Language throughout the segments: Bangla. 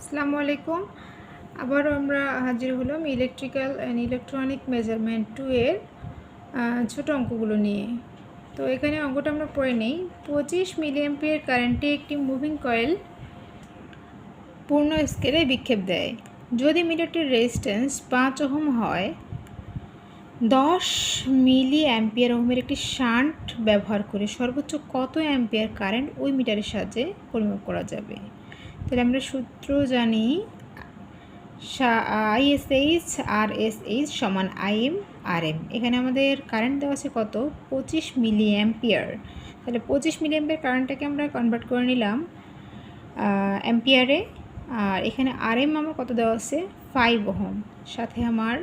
আসসালামু আলাইকুম। আবারও আমরা হাজির হলাম electrical and electronic measurement two এর ছোট অঙ্কগুলো নিয়ে। তো এখানে অঙ্কটা আমরা পড়ে নেই। পঁচিশ মিলিয়াম্পিয়ার কারেন্টে একটি মুভিং কয়েল পূর্ণ স্কেলে বিক্ষেপ দেয়। যদি মিটারটির রেজিস্ট্যান্স পাঁচ ওহম হয়, দশ মিলি অ্যাম্পিয়ার ওহমের একটি শান্ট ব্যবহার করে সর্বোচ্চ কত অ্যাম্পিয়ার কারেন্ট ওই মিটারের সাহায্যে পরিমাপ করা যাবে? তাহলে আমরা সূত্র জানি I S H R S H সমান আইএম আর এম এখানে আমাদের কারেন্ট দেওয়া আছে কত? পঁচিশ মিলি অ্যাম্পিয়ার তাহলে পঁচিশ মিলি অ্যাম্পিয়ার কারেন্টটাকে আমরা কনভার্ট করে নিলাম অ্যাম্পিয়ারে আর এখানে আর এম আমার কত দেওয়া আছে? ফাইভ ওহম সাথে আমার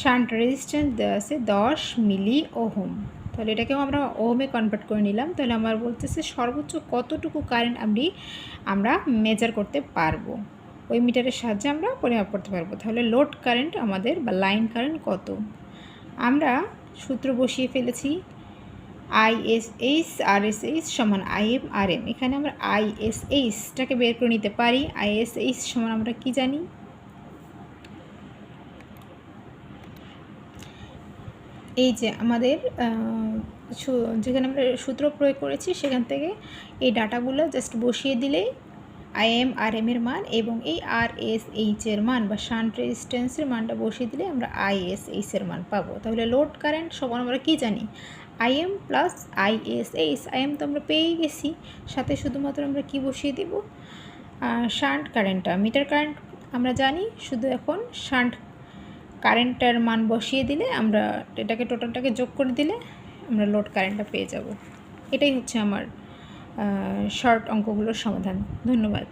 শান্ট রেজিস্ট্যান্স দেওয়া আছে দশ মিলি ওহম তাহলে এটাকেও আমরা ওহমে কনভার্ট করে নিলাম। তাহলে আমার বলতেছে সর্বোচ্চ কতটুকু কারেন্ট আমি আমরা মেজার করতে পারব? ওই মিটারের সাহায্যে আমরা পরিমাপ করতে পারব। তাহলে লোড কারেন্ট আমাদের বা লাইন কারেন্ট কত? আমরা সূত্র বসিয়ে ফেলেছি আইএসএইচ আর এস এইচ সমান আইএম আর এম এখানে আমরা আইএসএইচটাকে বের করে নিতে পারি। আইএসএইচ সমান আমরা কি জানি? এই যে আমাদের যেখানে আমরা সূত্র প্রয়োগ করেছি, সেখান থেকে এই ডাটাগুলো জাস্ট বসিয়ে দিলেই আই এম আর এম এর মান এবং এই আর এস এইচ এর মান বা শান্ট রেজিস্ট্যান্সের মানটা বসিয়ে দিলে আমরা আই এস এইচ এর মান পাবো। তাহলে লোড কারেন্ট সমান আমরা কী জানি? I M plus I S H I M তো আমরা পেয়েই গেছি। সাথে শুধুমাত্র আমরা কি বসিয়ে দিব? শান্ট কারেন্টটা মিটার কারেন্ট আমরা জানি, শুধু এখন শান্ট কারেন্টটার মান বসিয়ে দিলে আমরা এটাকে টোটালটাকে যোগ করে দিলে আমরা লোড কারেন্টটা পেয়ে যাব। এটাই হচ্ছে আমার শর্ট অঙ্কগুলোর সমাধান। ধন্যবাদ।